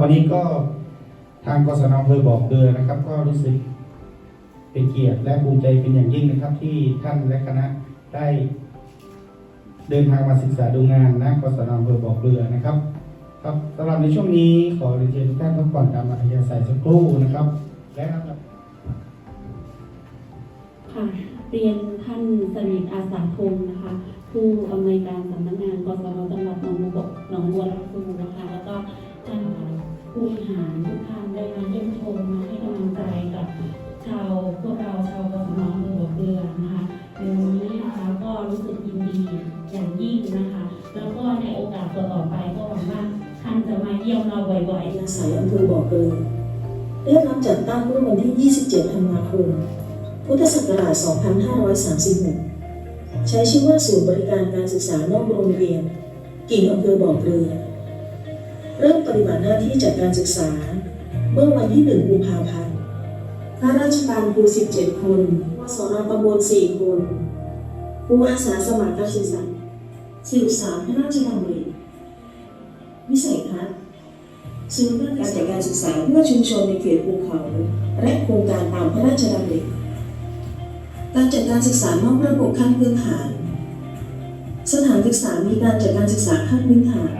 วันนี้ก็ทางกศนอำเภอบอกเดือนะครับ ก็รู้สึกเป็นเกียรติและภูมิใจเป็นอย่างยิ่งนะครับ ที่ท่านและคณะได้ เดินทางมาศึกษาดูงานนะกศนอำเภอบอกเรือนะครับ ครับสำหรับในช่วงนี้ขอเรียนเชิญทุกท่านพักผ่อนตามอัธยาศัยสักครู่นะครับ และครับค่ะเรียนท่านสนิทอาสาพงศ์นะคะ ผู้อำนวยการสำนักงานกสรจังหวัดหนองบัวหนองบัวลำพู ผู้บริหารทุกท่านได้มาเยี่ยมชมมาให้กำลังใจกับชาวพวกเราชาวกสนอำเภอหัวเรือนะคะในวันนี้นะคะก็รู้สึกยินดีอย่างยิ่งนะคะ แล้วก็ในโอกาสต่อไปก็หวังว่าท่านจะมาเยี่ยมเราบ่อยๆอาศัยอำเภอบ่อเกลือได้รับจัดตั้งเมื่อวันที่ 27 ธันวาคม พุทธศักราช 2536 ใช้ชื่อว่าศูนย์บริการการศึกษานอกโรงเรียน กิ่งอำเภอบ่อเกลือ เริ่มปฏิบัติหน้าที่จัดการศึกษา เมื่อวันที่ 1 กุมภาพันธ์ข้าราชการครู 17 คนวสนตำบล4 คนครูอาสาสมัครการศึกษาสืบสารพระราชดำริวิสัยทัศน์ศูนย์การจัดการศึกษาเพื่อชุมชนในเขตภูเขา และโครงการตามพระราชดำริการจัดการศึกษานอกระบบขั้นพื้นฐาน สถานศึกษามีการจัดการศึกษาขั้นพื้นฐาน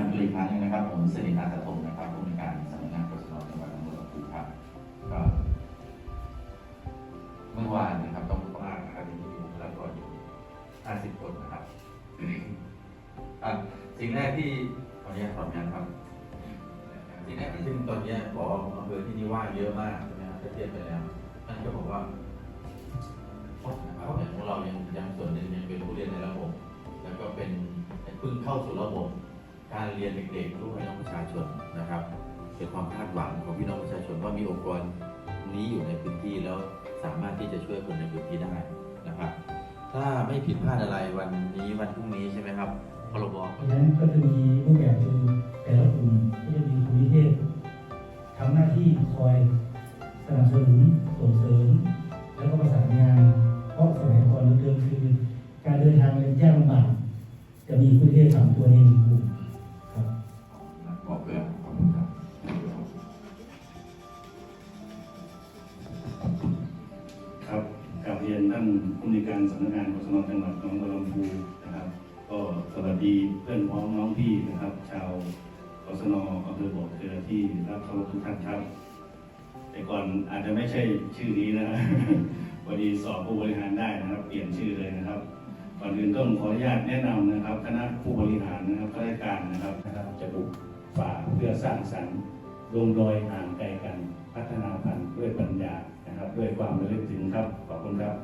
สิ่งแรกที่ขออนุญาตขออนุญาตครับ สิ่งแรกที่ซึ่งตอนเนี้ยบอกอำเภอที่นี่ว่าเยอะมากใช่ไหมครับถ้าเทียบไปแล้วท่านก็บอกว่านะครับอย่างของเรายังยังส่วนหนึ่งยังเป็นผู้เรียนในระบบ แล้วก็เป็นเพิ่งเข้าสู่ระบบ การเรียนเด็กๆรู้พี่น้องประชาชนนะครับเป็นความคาดหวังของพี่น้องประชาชนว่ามีองค์กรนี้อยู่ในพื้นที่แล้วสามารถที่จะช่วยคนในพื้นที่ได้นะครับ ถ้าไม่ผิดพลาดอะไรวันนี้วันพรุ่งนี้ใช่ไหมครับพรบเพราะฉะนั้นก็จะมีรูปแบบคือแต่ละกลุ่มก็จะมีกลุ่มนิเทศทำหน้าที่คอยสนับสนุนส่งเสริม แล้วก็ประสานงาน เพราะสมัยก่อนเดิมคือ การเดินทางเป็นยากลำบากจะมีผู้นิเทศสามตัวในหนึ่งกลุ่มานท่านผู้ในการสำนักงานกศนจังหวัดหนองบัวลำพูนะครับ ก็สวัสดีเพื่อนพ้องน้องพี่นะครับ ชาวกศนอำเภอบ่อเกลือที่รับเคารพทุกท่านครับ แต่ก่อนอาจจะไม่ใช่ชื่อนี้นะพอดีสอบผู้บริหารได้นะครับ เปลี่ยนชื่อเลยนะครับก่อนอื่นต้องขออนุญาตแนะนำนะครับ คณะผู้บริหารนะครับข้าราชการนะครับนะครับจะบุกฝ่าเพื่อสร้างสรรค์ลงรอยห่างไกลกันพัฒนาพันธุ์ด้วยปัญญานะครับ ด้วยความระลึกถึงครับ ขอบคุณครับ